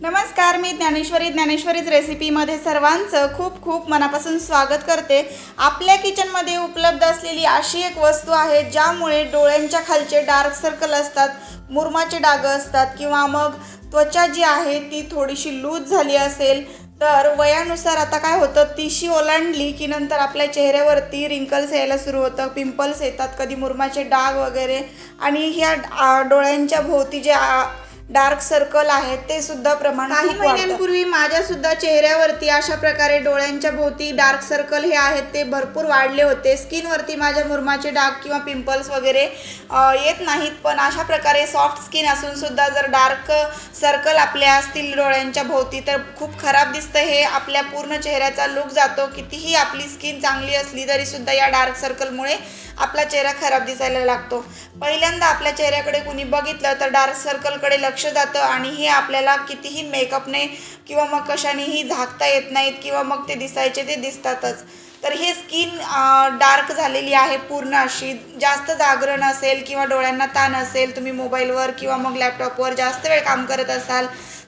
नमस्कार मी ज्ञानेश्वरी ज्ञानेश्वरीच रेसिपीमध्ये सर्वांचं खूप खूप मनापासून स्वागत करते. आपल्या किचनमध्ये उपलब्ध असलेली अशी एक वस्तू आहे ज्यामुळे डोळ्यांच्या खालचे डार्क सर्कल असतात मुरमाचे डाग असतात किंवा मग त्वचा जी आहे ती थोडीशी लूज झाली असेल तर वयानुसार आता काय होतं तिशी ओलांडली की नंतर आपल्या चेहऱ्यावरती रिंकल्स यायला सुरू होतं पिंपल्स येतात कधी मुरमाचे डाग वगैरे. आणि ह्या डोळ्यांच्या भोवती जे आ, डार्क सर्कल आहेत ते सुद्धा प्रमाण काही महिन्यांपूर्वी माझ्या सुद्धा चेहऱ्यावरती अशा प्रकारे डोळ्यांच्या भोवती डार्क सर्कल हे आहेत ते भरपूर वाढले होते. स्किनवरती माझ्या मुरमाचे डाग किंवा पिंपल्स वगैरे येत नाहीत पण अशा प्रकारे सॉफ्ट स्किन असून सुद्धा जर डार्क सर्कल आपल्या असतील डोळ्यांच्या भोवती तर खूप खराब दिसतं. हे आपल्या पूर्ण चेहऱ्याचा लुक जातो. कितीही आपली स्किन चांगली असली तरी सुद्धा या डार्क सर्कलमुळे आपला चेहरा खराब दिसायला लागतो. पहिल्यांदा आपल्या चेहऱ्याकडे कुणी बघितलं तर डार्क सर्कलकडे लक्ष जातं आणि हे आपल्याला कितीही मेकअपने किंवा मग कशानेही झाकता येत नाहीत किंवा मग ते दिसायचे ते दिसतातच. तर हे स्किन डार्क झालेली आहे पूर्ण अशी. जास्त जागरण असेल किंवा डोळ्यांना ताण असेल तुम्ही मोबाईलवर किंवा मग लॅपटॉपवर जास्त वेळ काम करत असाल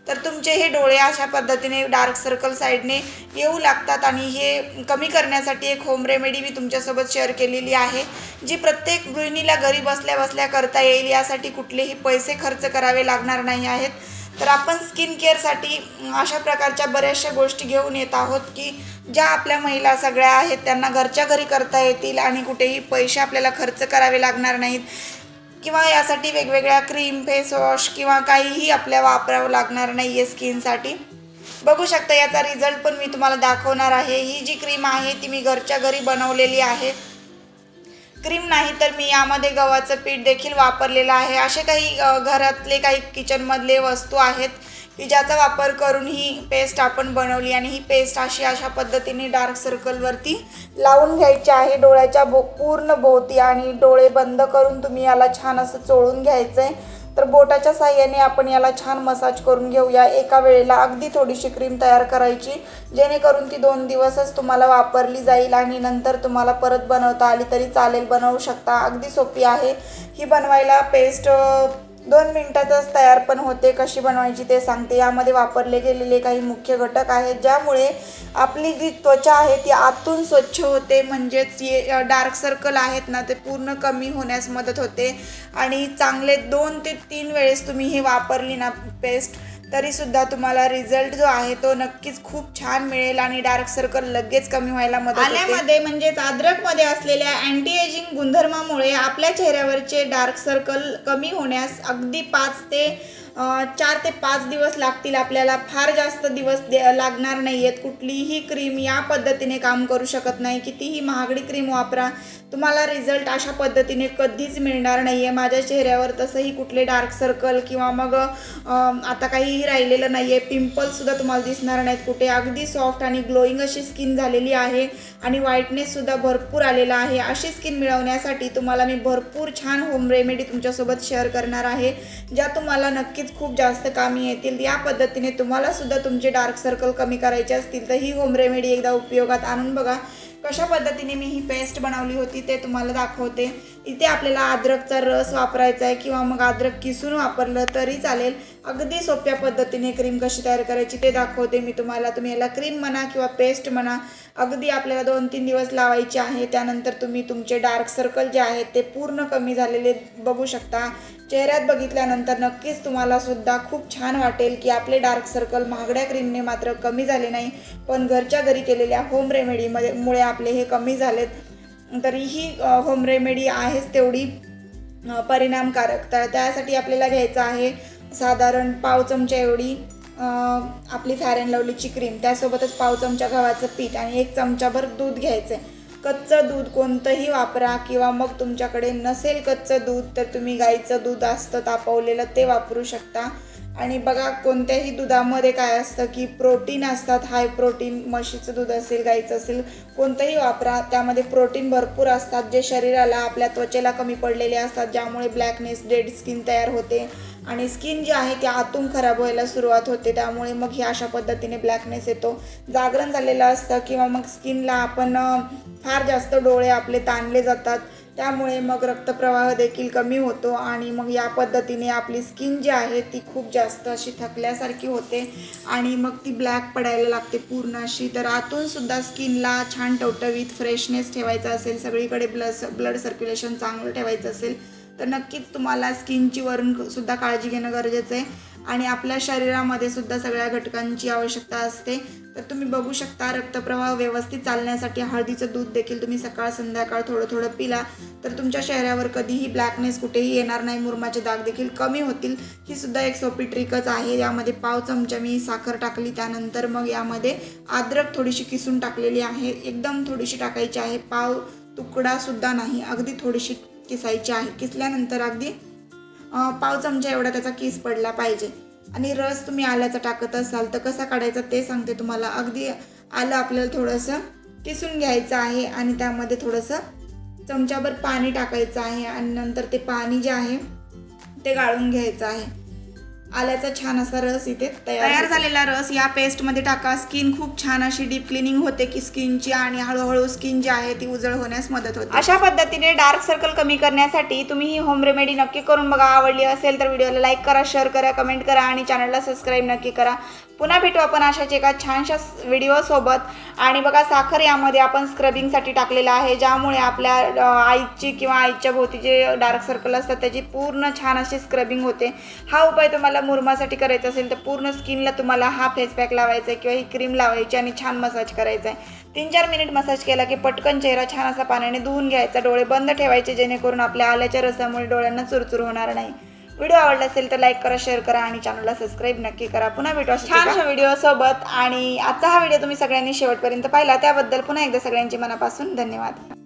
तर तुमचे हे डोळे अशा पद्धतीने डार्क सर्कल साईडने येऊ लागतात आणि हे कमी करण्यासाठी एक होम रेमेडी मी तुमच्यासोबत शेअर केलेली आहे जी प्रत्येक गृहिणीला घरी बसल्या बसल्या करता येईल यासाठी कुठलेही पैसे खर्च करावे लागणार नाही आहेत. तर आपण स्किन केअरसाठी अशा प्रकारच्या बऱ्याचशा गोष्टी घेऊन येत आहोत की ज्या आपल्या महिला सगळ्या आहेत त्यांना घरच्या घरी करता येतील आणि कुठेही पैसे आपल्याला खर्च करावे लागणार नाहीत. किंवा यासाठी वेगवेगळ्या क्रीम फेस वॉश किंवा काहीही आपल्या वापरावं लागणार नाही आहे स्किनसाठी बघू शकता याचा रिझल्ट पण मी तुम्हाला दाखवणार आहे. ही जी क्रीम आहे ती मी घरच्या घरी बनवलेली आहे. क्रीम नाही तर मी यामध्ये गव्हाचं पीठ देखील वापरलेलं आहे. असे काही घरातले काही किचनमधले वस्तू आहेत. की ज्याचा वापर करून ही पेस्ट आपण बनवली आणि ही पेस्ट अशी अशा पद्धतीने डार्क सर्कलवरती लावून घ्यायची आहे. डोळ्याच्या भो पूर्ण भोवती आणि डोळे बंद करून तुम्ही याला छान असं चोळून घ्यायचं आहे तर बोटाच्या साह्याने आपण याला छान मसाज करून घेऊया. एका वेळेला अगदी थोडीशी क्रीम तयार करायची जेणेकरून ती दोन दिवसच तुम्हाला वापरली जाईल आणि नंतर तुम्हाला परत बनवता आली तरी चालेल. बनवू शकता. अगदी सोपी आहे. ही बनवायला पेस्ट दोन मिनिटातच तयार पण होते कशी बनवायची ते सांगते. यामध्ये वापरले गेलेले काही मुख्य घटक आहेत ज्यामुळे आपली जी त्वचा आहे ती आतून स्वच्छ होते म्हणजेच ये डार्क सर्कल आहेत ना ते पूर्ण कमी होण्यास मदत होते. आणि चांगले दोन ते तीन वेळेस तुम्ही ही वापरली ना पेस्ट तरीसुद्धा तुम्हाला रिझल्ट जो आहे तो नक्कीच खूप छान मिळेल आणि डार्क सर्कल लगेच कमी व्हायला मदत आल्यामध्ये म्हणजेच अद्रकमध्ये असलेल्या अँटी एजिंग गुणधर्मामुळे आपल्या चेहऱ्यावरचे डार्क सर्कल कमी होण्यास अगदी पाच ते चार ते पाच दिवस लागतील आपल्याला. फार जास्त दिवस दे- लागणार नाही आहेत कुठलीही क्रीम या पद्धतीने काम करू शकत नाही. कितीही महागडी क्रीम वापरा तुम्हाला रिझल्ट अशा पद्धतीने कधीच मिळणार नाही आहे माझ्या चेहऱ्यावर तसंही कुठले डार्क सर्कल किंवा मग आता काहीही राहिलेलं नाही आहे पिंपल्ससुद्धा तुम्हाला दिसणार नाहीत कुठे. अगदी सॉफ्ट आणि ग्लोईंग अशी स्किन झालेली आहे आणि व्हाईटनेससुद्धा भरपूर आलेला आहे. अशी स्किन मिळवण्यासाठी तुम्हाला मी भरपूर छान होम रेमेडी तुमच्यासोबत शेअर करणार आहे. ज्या तुम्हाला नक्की नक्कीच खूप जास्त कामी येतील. या पद्धतीने तुम्हाला सुद्धा तुमचे डार्क सर्कल कमी करायचे असतील तर ही होम रेमेडी एकदा उपयोगात आणून बघा. कशा पद्धतीने मी ही पेस्ट बनवली होती ते तुम्हाला दाखवते. इथे आपल्याला अद्रकचा रस वापरायचा आहे किंवा मग अद्रक किसून वापरलं तरी चालेल. अगदी सोप्या पद्धतीने क्रीम कशी तयार करायची ते दाखवते मी तुम्हाला. तुम्ही याला क्रीम म्हणा किंवा पेस्ट म्हणा अगदी आपल्याला दोन तीन दिवस लावायचे आहे. त्यानंतर तुम्ही तुमचे डार्क सर्कल जे आहेत ते पूर्ण कमी झालेले बघू शकता. चेहऱ्यात बघितल्यानंतर नक्कीच तुम्हाला सुद्धा खूप छान वाटेल की आपले डार्क सर्कल महागड्या क्रीमने मात्र कमी झाले नाही. पण घरच्या घरी केलेल्या होम रेमेडीमध्ये मुळे आपले हे कमी झालेत. तरीही होम रेमेडी आहेच तेवढी परिणामकारक. तर त्यासाठी आपल्याला घ्यायचं आहे साधारण पाव चमचा एवढी आपली फॅरेन अँड लवलीची क्रीम त्यासोबतच पाव चमचा गव्हाचं पीठ आणि एक चमचाभर दूध घ्यायचं आहे. कच्चं दूध कोणतंही वापरा किंवा मग तुमच्याकडे नसेल कच्चं दूध तर तुम्ही गाईचं दूध असतं तापवलेलं ते वापरू शकता. आणि बघा कोणत्याही दुधामध्ये काय असतं की प्रोटीन असतात. हाय प्रोटीन म्हशीचं दूध असेल गाईचं असेल कोणतंही वापरा. त्यामध्ये प्रोटीन भरपूर असतात जे शरीराला आपल्या त्वचेला कमी पडलेले असतात ज्यामुळे ब्लॅकनेस डेड स्किन तयार होते. आणि स्किन जी आहे ती आतून खराब व्हायला सुरुवात होते. त्यामुळे मग हे अशा पद्धतीने ब्लॅकनेस येतो. जागरण झालेलं असतं किंवा मग स्किनला आपण फार जास्त डोळे आपले ताणले जातात. त्यामुळे मग रक्तप्रवाह देखील कमी होतो आणि मग या पद्धतीने आपली स्किन जी आहे ती खूप जास्त अशी थकल्यासारखी होते आणि मग ती ब्लॅक पडायला लागते पूर्ण अशी. तर आतून सुद्धा स्किनला छान टवटवीत फ्रेशनेस ठेवायचा असेल सगळीकडे ब्लड ब्लड सर्क्युलेशन चांगलं ठेवायचं असेल तर नक्कीच तुम्हाला स्किनची वरून सुद्धा काळजी घेणं गरजेचं आहे. आणि आपल्या शरीरामध्ये सुद्धा सगळ्या घटकांची आवश्यकता असते. तर तुम्ही बघू शकता रक्तप्रवाह व्यवस्थित चालण्यासाठी हळदीचं दूध देखील तुम्ही सकाळ संध्याकाळ थोडं थोडं पिला तर तुमच्या चेहऱ्यावर कधीही ब्लॅकनेस कुठेही येणार नाही. मुरमाचे दाग देखील कमी होतील. ही सुद्धा एक सोपी ट्रिकच आहे. यामध्ये पाव चमचा मी साखर टाकली त्यानंतर मग यामध्ये अद्रक थोडीशी किसून टाकलेली आहे. एकदम थोडीशी टाकायची आहे. पाव तुकडा सुद्धा नाही अगदी थोडीशी किसायची आहे. किसल्यानंतर अगदी पाव चमचा एवढा त्याचा किस पडला पाहिजे. आणि रस तुम्ही आल्याचा टाकत असाल तर कसा काढायचा ते सांगते तुम्हाला. अगदी आलं आपल्याला थोडंसं किसून घ्यायचं आहे आणि त्यामध्ये थोडंसं चमच्याभर पाणी टाकायचं आहे. आणि नंतर ते पाणी जे आहे ते गाळून घ्यायचं आहे. आल्याचा छान असा रस इथे तयार झालेला रस या पेस्टमध्ये टाका. स्किन खूप छान अशी डीप क्लिनिंग होते की स्किनची आणि हळूहळू स्किन जी आहे ती उजळ होण्यास मदत होते. अशा पद्धतीने डार्क सर्कल कमी करण्यासाठी तुम्ही ही होम रेमेडी नक्की करून बघा. आवडली असेल तर व्हिडिओला लाईक करा शेअर करा कमेंट करा आणि चॅनलला सबस्क्राईब नक्की करा. पुन्हा भेटू आपण अशाच एका छानशा व्हिडिओसोबत आणि बघा साखर यामध्ये आपण स्क्रबिंगसाठी टाकलेलं आहे ज्यामुळे आपल्या आईची किंवा आईच्या भोवती जे डार्क सर्कल असतात त्याची पूर्ण छान अशी स्क्रबिंग होते. हा उपाय तुम्हाला मुरमासाठी करायचा असेल तर पूर्ण स्किनला तुम्हाला हा फेस पॅक लावायचा आहे किंवा ही क्रीम लावायची आणि छान मसाज करायचा आहे तीन चार मिनिट मसाज केला की पटकन चेहरा छान असा पाण्याने धुवून घ्यायचा डोळे बंद ठेवायचे जेणेकरून आपल्या आल्याच्या रसामुळे डोळ्यांना चुरचूर होणार नाही. व्हिडिओ आवडला असेल तर लाईक करा शेअर करा आणि चॅनलला सबस्क्राईब नक्की करा. पुन्हा भेटू छानशा व्हिडिओ सोबत आणि आजचा हा व्हिडिओ तुम्ही सगळ्यांनी शेवटपर्यंत पाहिला. त्याबद्दल पुन्हा एकदा सगळ्यांचे मनापासून धन्यवाद.